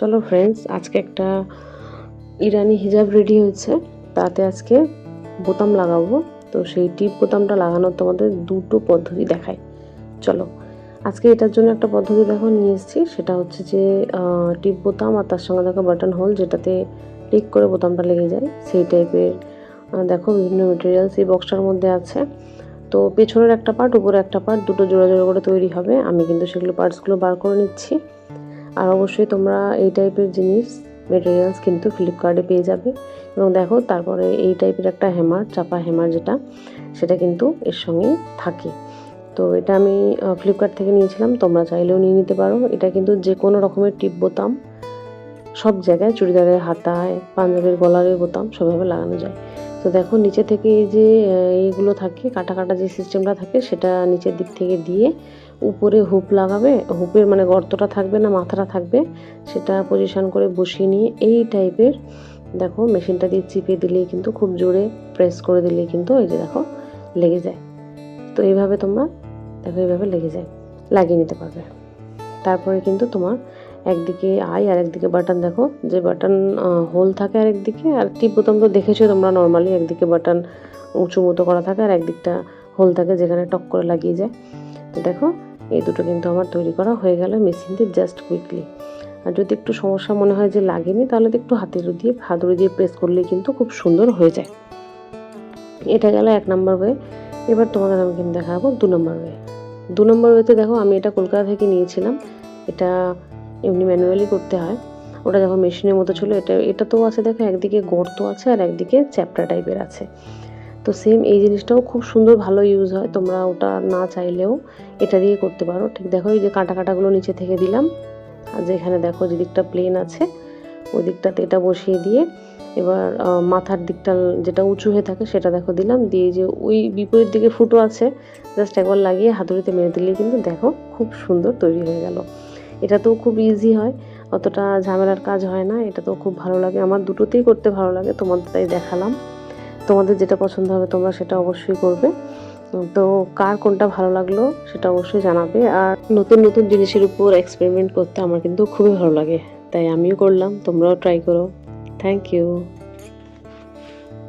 চলো ফ্রেন্ডস আজকে একটা ইরানি হিজাব রেডি হয়েছে। তাতে আজকে বোতাম লাগাবো। তো সেই টিপ বোতামটা লাগানোর তোমাদের দুটো পদ্ধতি দেখায় চলো, আজকে এটার জন্য একটা পদ্ধতি দেখো, নিয়ে এসেছি। সেটা হচ্ছে যে টিপ বোতাম আর তার সঙ্গে দেখো বাটন হোল যেটাতে ক্লিক করে বোতামটা লেগে যায়। সেই টাইপের দেখো বিভিন্ন মেটেরিয়ালস এই বক্সটার মধ্যে আছে। তো পেছনের একটা পার্ট উপরে একটা পার্ট দুটো জোড়া জোড়া করে তৈরি হবে। আমি কিন্তু সেগুলো পার্টসগুলো বার করে নিচ্ছি। আর অবশ্যই তোমরা এই টাইপের জিনিস মেটেরিয়ালস কিন্তু ফ্লিপকার্টে পেয়ে যাবে। এবং দেখো, তারপরে এই টাইপের একটা হ্যামার চাপা হ্যামার যেটা, সেটা কিন্তু এর সঙ্গেই থাকে। তো এটা আমি ফ্লিপকার্ট থেকে নিয়েছিলাম, তোমরা চাইলেও নিয়ে নিতে পারো। এটা কিন্তু যে কোনো রকমের টিপ বোতাম, সব জায়গায় চুড়িদারের হাতায়, পাঞ্জাবের গলারের বোতাম, সবভাবে লাগানো যায়। তো দেখো, নিচে থেকে যে এইগুলো থাকে, কাটা কাটা যে সিস্টেমটা থাকে, সেটা নিচের দিক থেকে দিয়ে উপরে হুপ লাগাবে, হুপের মানে গর্তটা থাকবে না, মাথাটা থাকবে, সেটা পজিশন করে বসিয়ে নিয়ে এই টাইপের, দেখো মেশিনটা দিয়ে চিপে দিলেই কিন্তু খুব জোরে প্রেস করে দিলেই কিন্তু এই যে দেখো লেগে যায়। তো এইভাবে তোমরা, দেখো এইভাবে লেগে যায়, লাগিয়ে নিতে পারবে। তারপরে কিন্তু তোমার একদিকে আই আর একদিকে বাটন দেখো, যে বাটন হোল থাকে আর একদিকে আর টিপ বোতাম তো দেখেছ তোমরা নর্মালি একদিকে বাটন উঁচু মতো করা থাকে আর একদিকটা হোল থাকে যেখানে টক করে লাগিয়ে যায়। তো দেখো এই দুটো কিন্তু আমার তৈরি করা হয়ে গেল মেশিন দিয়ে জাস্ট কুইকলি আর যদি একটু সমস্যা মনে হয় যে লাগেনি, তাহলে তো একটু হাতের দিয়ে হাতুড়ি দিয়ে প্রেস করলে কিন্তু খুব সুন্দর হয়ে যায়। এটা গেল এক নম্বর ওয়ে এবার তোমাদের আমি কিন্তু দেখাবো দু নম্বর ওয়ে দু নম্বর ওয়েতে দেখো, আমি এটা কলকাতা থেকে নিয়েছিলাম। এটা এমনি ম্যানুয়ালি করতে হয়। ওটা যখন মেশিনের মতো ছিল। এটা এটা তো আছে দেখো, একদিকে গর্ত আছে আর একদিকে চ্যাপটা টাইপের আছে। তো সেম এই জিনিসটাও খুব সুন্দর ভালো ইউজ হয়, তোমরা ওটা না চাইলেও এটা দিয়ে করতে পারো। ঠিক দেখো, এই যে কাটা কাটাগুলো নিচে থেকে দিলাম। আর যেখানে দেখো যে দিকটা প্লেন আছে, ওই দিকটাতে এটা বসিয়ে দিয়ে এবার মাথার দিকটা যেটা উঁচু হয়ে থাকে সেটা দেখো দিলাম। দিয়ে যে ওই বিপরীত দিকে ফুটো আছে জাস্ট একবার লাগিয়ে হাতুড়িতে মেরে দিলেই কিন্তু দেখো খুব সুন্দর তৈরি হয়ে গেল। এটা তো খুব ইজি হয়, অতটা ঝামেলার কাজ হয় না এটা তো খুব ভালো লাগে। আমার দুটোতেই করতে ভালো লাগে, তোমাদের তাই দেখালাম। তোমাদের যেটা পছন্দ হবে তোমরা সেটা অবশ্যই করবে। তো কার কোনটা ভালো লাগল সেটা অবশ্যই জানাবে। আর নতুন নতুন জিনিসের উপর এক্সপেরিমেন্ট করতে আমার কিন্তু খুবই ভালো লাগে। তাই আমিও করলাম, তোমরাও ট্রাই করো। Thank you